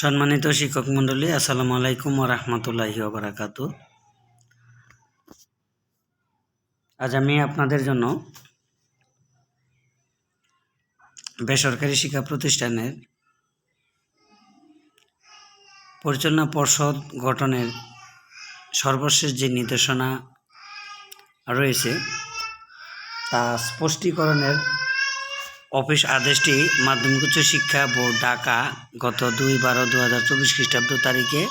সম্মানিত শিক্ষক মণ্ডলী, আসসালামু আলাইকুম রহমতুল্লাহি বারাকাতু আজ আমি আপনাদের জন্য বেসরকারি শিক্ষা প্রতিষ্ঠানের পরিচালনা পর্ষদ গঠনের সর্বশেষ যে নির্দেশনা রয়েছে, তা স্পষ্টীকরণের অফিস আদেশটি মাধ্যমিক উচ্চ শিক্ষা বোর্ড ঢাকা গত দুই বারো দু হাজার চব্বিশ খ্রিস্টাব্দ তারিখে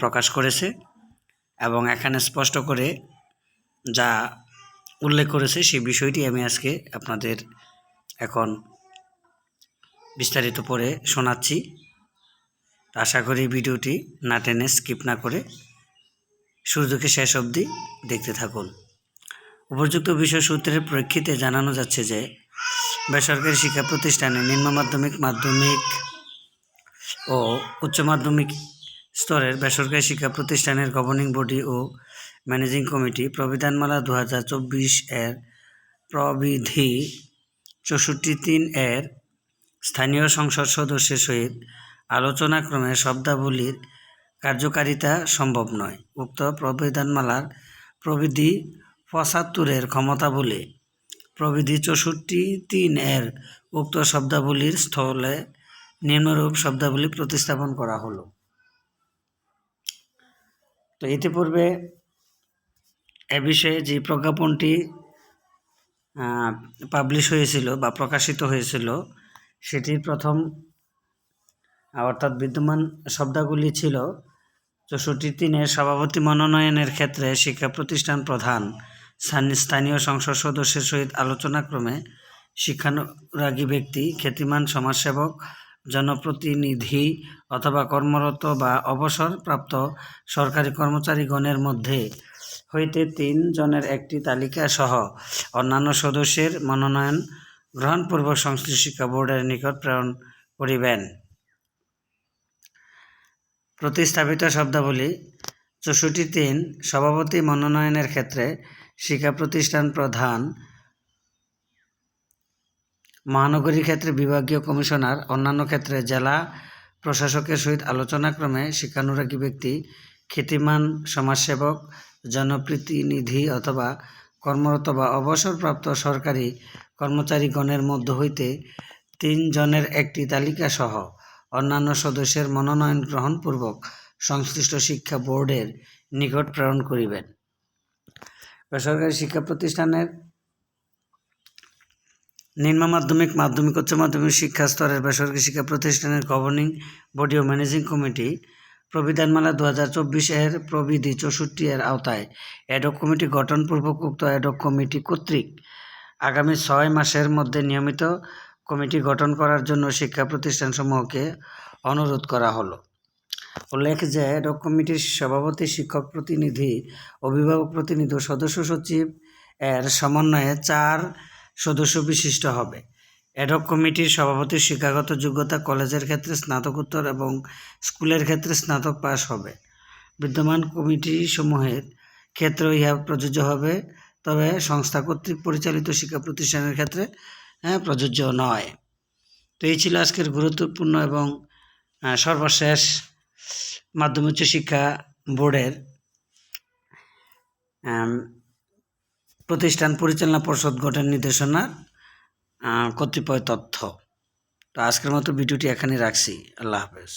প্রকাশ করেছে এবং এখানে স্পষ্ট করে যা উল্লেখ করেছে সেই বিষয়টি আমি আজকে আপনাদের এখন বিস্তারিত পড়ে শোনাচ্ছি। আশা করি ভিডিওটি না টেনে স্কিপ না করে শুরু থেকে শেষ অবধি দেখতে থাকুন। উপযুক্ত বিষয় সূত্রের প্রেক্ষিতে জানানো যাচ্ছে যে, বেসরকারি শিক্ষা প্রতিষ্ঠানে নিম্ন মাধ্যমিক মাধ্যমিক ও উচ্চ মাধ্যমিক স্তরের বেসরকারি শিক্ষা প্রতিষ্ঠানের গভর্নিং বডি ও ম্যানেজিং কমিটি প্রবিধানমালা দু হাজার চব্বিশ এর প্রবিধি চৌষট্টি তিন এর স্থানীয় সংসদ সদস্যের সহিত আলোচনাক্রমে শব্দাবলীর কার্যকারিতা সম্ভব নয়। উক্ত প্রবিধানমালার প্রবিধি পঁচাত্তরের ক্ষমতা বলে প্রবিধি চৌষট্টি তিন এর উক্ত শব্দাবলীর স্থলে নিম্নরূপ শব্দাবলী প্রতিস্থাপন করা হলো। তো ইতিপূর্বে এ বিষয়ে যে প্রজ্ঞাপনটি পাবলিশ হয়েছিল বা প্রকাশিত হয়েছিল, সেটির প্রথম অর্থাৎ বিদ্যমান শব্দাগুলি ছিল চৌষট্টি তিনের সভাপতি মনোনয়নের ক্ষেত্রে শিক্ষা প্রতিষ্ঠান প্রধান স্থানীয় সংসদ সদস্যের সহিত আলোচনাক্রমে শিক্ষানুরাগী ব্যক্তি, খ্যাতিমান সমাজসেবক, জনপ্রতিনিধি অথবা কর্মরত বা অবসরপ্রাপ্ত সরকারি কর্মচারীগণের মধ্যে হইতে তিন জনের একটি তালিকা সহ অন্যান্য সদস্যের মনোনয়ন গ্রহণপূর্বক সংশ্লিষ্ট শিক্ষা বোর্ডের নিকট প্রেরণ করিবেন। প্রতিস্থাপিত শব্দাবলী, চৌষট্টি তিন সভাপতি মনোনয়নের ক্ষেত্রে শিক্ষা প্রতিষ্ঠান প্রধান, মহানগরীর ক্ষেত্রে বিভাগীয় কমিশনার, অন্যান্য ক্ষেত্রে জেলা প্রশাসকের সহিত আলোচনাক্রমে শিক্ষানুরাগী ব্যক্তি, খ্যাতিমান সমাজসেবক, জনপ্রতিনিধি অথবা কর্মরত বা অবসরপ্রাপ্ত সরকারি কর্মচারীগণের মধ্য হইতে তিনজনের একটি তালিকা সহ অন্যান্য সদস্যের মনোনয়ন গ্রহণপূর্বক সংশ্লিষ্ট শিক্ষা বোর্ডের নিকট প্রেরণ করিবেন। বেসরকারি শিক্ষা প্রতিষ্ঠানের নিম্ন মাধ্যমিক মাধ্যমিক, উচ্চ মাধ্যমিক শিক্ষা স্তরের বেসরকারি শিক্ষা প্রতিষ্ঠানের গভর্নিং বডি ও ম্যানেজিং কমিটি প্রবিধানমালা দু হাজার চব্বিশ এর প্রবিধি চৌষট্টি এর আওতায় অ্যাডক কমিটি গঠনপূর্বক উক্ত অ্যাডক কমিটি কর্তৃক আগামী ছয় মাসের মধ্যে নিয়মিত কমিটি গঠন করার জন্য শিক্ষা প্রতিষ্ঠানসমূহকে অনুরোধ করা হলো। উল্লেখ যে অ্যাডক কমিটির সভাপতি, শিক্ষক প্রতিনিধি, অভিভাবক প্রতিনিধি ও সদস্য সচিব এর সমন্বয়ে চার সদস্য বিশিষ্ট হবে। অ্যাডক কমিটির সভাপতির শিক্ষাগত যোগ্যতা কলেজের ক্ষেত্রে স্নাতকোত্তর এবং স্কুলের ক্ষেত্রে স্নাতক পাস হবে। বিদ্যমান কমিটি সমূহের ক্ষেত্রেও ইহা প্রযোজ্য হবে, তবে সংস্থা কর্তৃক পরিচালিত শিক্ষা প্রতিষ্ঠানের ক্ষেত্রে হ্যাঁ প্রযোজ্য নয়। তো এই ছিল আজকের গুরুত্বপূর্ণ এবং সর্বশেষ মাধ্যমিক উচ্চ শিক্ষা বোর্ডের প্রতিষ্ঠান পরিচালনা পর্ষদ গঠন নির্দেশনা কতিপয় তথ্য। তো আজকের মতো ভিডিওটি এখানে রাখছি। আল্লাহ হাফেজ।